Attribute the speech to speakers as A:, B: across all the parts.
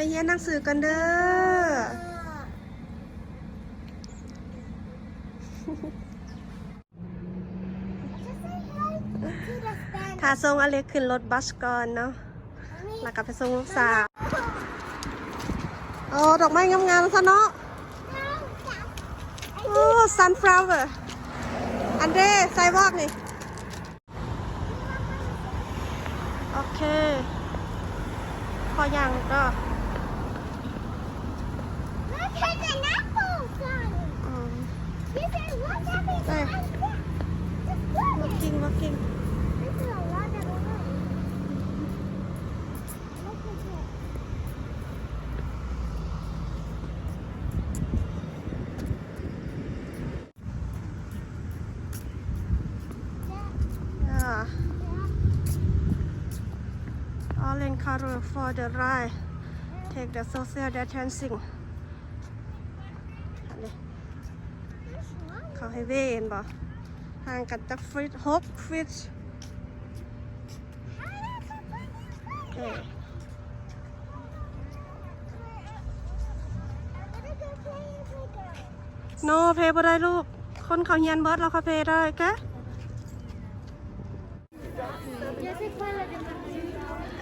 A: เรียนหนังสือกันเด้อถ้าส่งอเล็กขึ้นรถบัสก่อนเนาะ แล้วก็ไปส่งลูกสาวโอ้ดอกไม้งามๆซะเนาะ โอ้ sunflower อันเดรไซวอกนี่ โอเค พอยังก็ color for the ride take the social distancing เขาให้เวนบ่ห่างกันจากฟิตหกฟิตเอโนเพย์บอได้ลูก คนเขาเฮียนเบิร์ดเราเขาเพย์ได้แก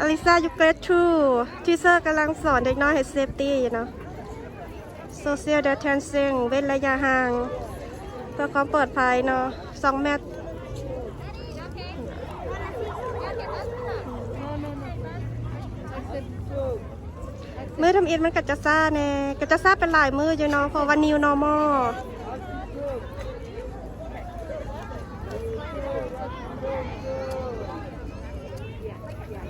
A: อลิซายูเกรดทูทีเซอร์กำลังสอนเด็กน้อยให้เซฟตี้อยู่เนาะ social distancing เว้นระยะห่าง เพื่อความปลอดภัยเนาะสองเมตรมือทำอินมันกัจจะซ่าแน่กัจจะซ่าเป็นหลายมืออยู่เนาะเพราะว่า new normal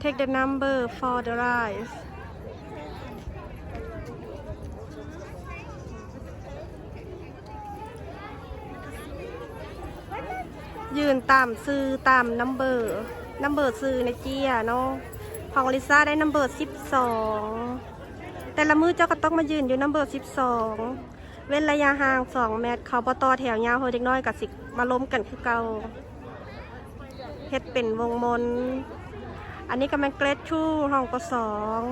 A: take the number for the rise ยืนตามซื้อตามนัมเบอร์นัมเบอร์ซื้อในเจียเนาะของลิซ่าได้นัมเบอร์สิบสองแต่ละมือเจ้าก็ต้องมายืนอยู่นัมเบอร์สิบสองเว้นระยะห่างสองเมตร เขาปตอแถวยาวเฮาเด็กน้อยกับสิมาล้มกันคือเก่าเฮ็ดเป็นวงมน อันนี้ก็เป็นเกรดชูห้องปสอง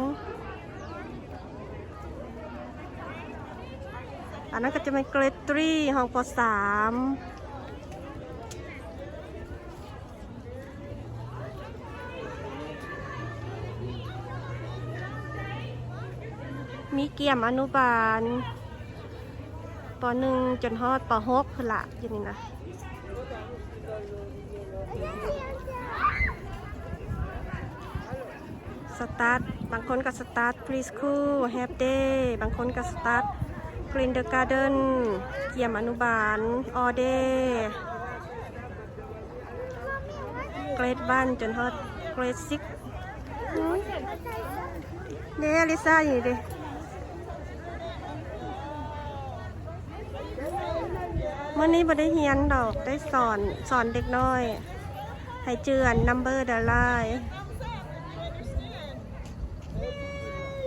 A: อันนั้นก็จะเป็นเกรดทรีห้องปสามมีเกี่ยมอนุบาลปหนึ่งจนฮอดปหกคือละอยู่นี่นะ สตาร์ทบางคนก็สตาร์ทพรีสคูลแฮปเดย์บางคนก็สตาร์ทกรีนเดอร์การ์เดนเกี่ยมอนุบาลออเดย์เกรดบ้านจนฮอดเกรดซิกเนี่ยลิซ่าอยู่ดิเมื่อนี้บ่ได้เฮียนดอกได้สอนสอนเด็กน้อย ให้เจือนนัมเบอร์เดลไล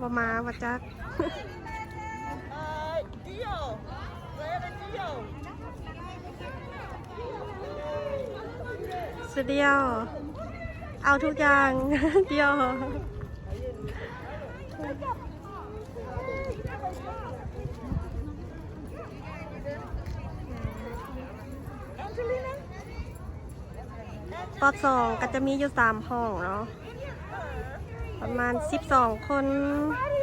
A: บ่มาว่าจักสุดเดียว เอาทุกอย่างเดียวปสองก็จะมีอยู่สามห้องเนาะ ประมาณสิบสองคน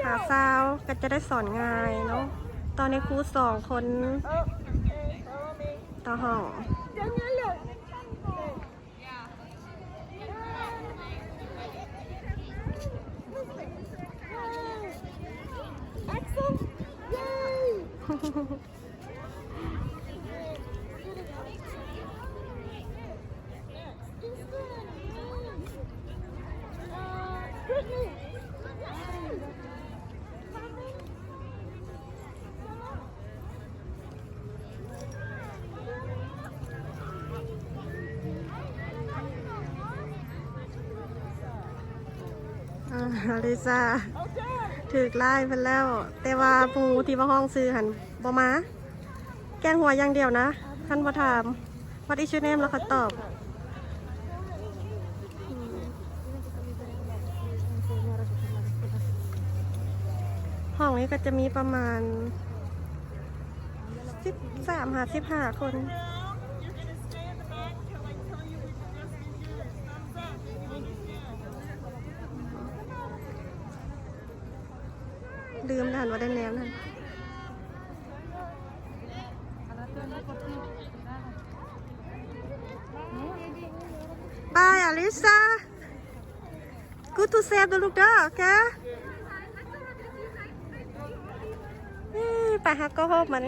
A: หาซาวก็จะได้สอนง่ายเนาะตอนนี้ครูสองคน ต่อห้อง อ่าลิซ่าถือไล่ไปแล้ว แต่ว่าปูที่ว่าห้องซื้อหันบอมา แกงหัวอย่างเดียวนะท่านประถามวัดอิชูเนมแล้วเขาตอบ ห้องนี้ก็จะมีประมาณสิบสามหาสิบห้าคน ลืมทันว่าได้แนวนั่นบายอลิซา Good to save the look dog, okay? เอ้ยไปฮักก็พบมัน